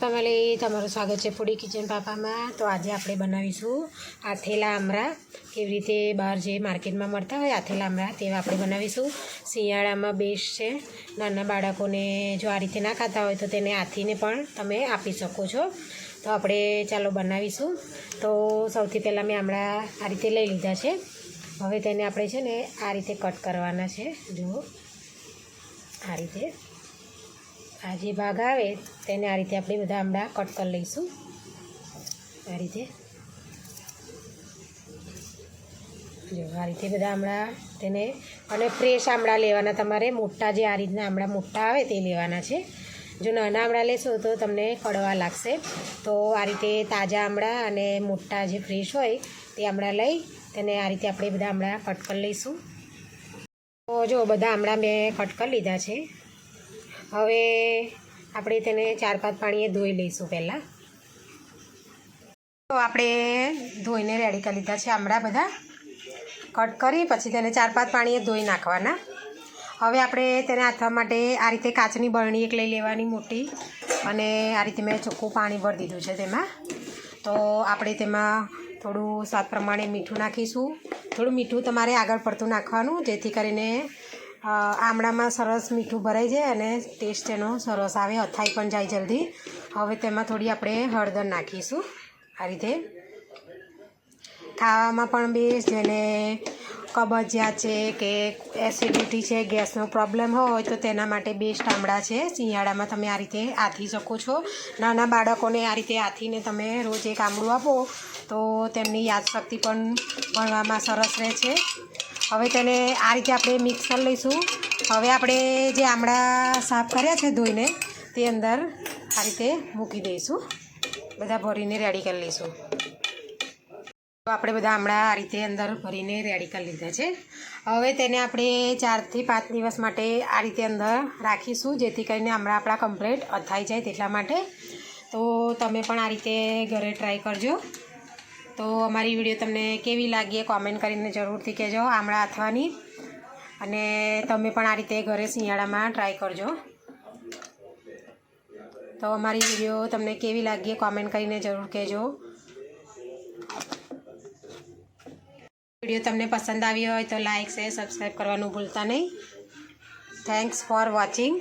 Family તમારું સ્વાગત છે ફૂડી કિચન પાપામાં. તો આજે આપણે બનાવીશું આથેલા આમરા કેવી રીતે બહાર જે માર્કેટમાં મળતા હોય આથેલા આમરા તેવા આપણે બનાવીશું. શિયાળામાં બેસ્ટ છે. નાના બાળકોને જો આ રીતે ના ખાતા હોય તો તેને આથીને પણ તમે આપી શકો છો. તો આપણે ચાલો બનાવીશું. તો સૌથી પહેલાં મેં આમળા આ રીતે લઈ લીધા છે. હવે તેને આપણે છે ને આ રીતે કટ કરવાના છે. જુઓ. આ રીતે. આ જે ભાગ આવે તેને આ રીતે આપણે બધા આમળા કટ કરી લઈશું. આ રીતે. જો, આ રીતે બધા આમળા તેને અને ફ્રેશ આમળા લેવાના તમારે. મોટા જે આ રીતના આમળા મોટા આવે તે લેવાના છે. જો નાના આમળા લેશો તો તમને કડવા લાગશે. તો આ રીતે તાજા આમળા અને મોટા જે ફ્રેશ હોય તે આમળા લઈ તેને આ રીતે આપણે બધા આમળા કટ કરી લઈશું. તો જો, બધા આમળા મેં કટ કરી લીધા છે. હવે આપણે તેને ચાર પાંચ પાણીએ ધોઈ લઈશું પહેલાં. તો આપણે ધોઈને રેડી કરી લીધા છે આમળા બધા. કટ કરી, પછી તેને ચાર પાંચ પાણીએ ધોઈ નાખવાના. હવે આપણે તેને આથવા માટે આ રીતે કાચની બરણી એક લઈ લેવાની મોટી. અને આ રીતે મેં ચોખ્ખું પાણી ભરી દીધું છે તેમાં. તો આપણે તેમાં થોડું સ્વાદ પ્રમાણે મીઠું નાખીશું. થોડું મીઠું તમારે આગળ પડતું નાખવાનું, જેથી કરીને આમળામાં સરસ મીઠું ભરાઈ જાય અને ટેસ્ટ એનો સરસ આવે, અથાઈ પણ જાય જલ્દી. હવે તેમાં થોડી આપણે હળદર નાખીશું આ રીતે. ખાવામાં પણ બેસ્ટ, જેને કબજિયાત છે કે એસિડિટી છે, ગેસનો પ્રોબ્લેમ હોય, તો તેના માટે બેસ્ટ આમળા છે. શિયાળામાં તમે આ રીતે આથી શકો છો. નાના બાળકોને આ રીતે આથીને તમે રોજ એક આમળું આપો, તો તેમની યાદશક્તિ પણ ભણવામાં સરસ રહે છે. હવે તેને આ રીતે આપણે મિક્સ કરી લઈશું. હવે આપણે જે આમળા સાફ કર્યા છે ધોઈને, તે અંદર આ રીતે મૂકી દઈશું. બધા ભરીને રેડી કરી લઈશું. આપણે બધા હમણાં આ રીતે અંદર ભરીને રેડી કરી લીધા છે. હવે તેને આપણે ચારથી પાંચ દિવસ માટે આ રીતે અંદર રાખીશું, જેથી કરીને હમણાં આપણા કમ્પ્લેટ અથાઈ જાય તેટલા માટે. તો તમે પણ આ રીતે ઘરે ટ્રાય કરજો. તો અમારી વીડિયો તમને કેવી લાગી એ કોમેન્ટ કરીને જરૂરથી કહેજો આમળા અથવાની અને તમે પણ આ રીતે ઘરે શિયાળામાં ટ્રાય કરજો. તો અમારી વીડિયો તમને કેવી લાગી એ કોમેન્ટ કરીને જરૂર કહેજો. વીડિયો તમને પસંદ આવ્યો હોય તો લાઇક શેર સબસ્ક્રાઈબ કરવાનું ભૂલતા નહીં. Thanks for watching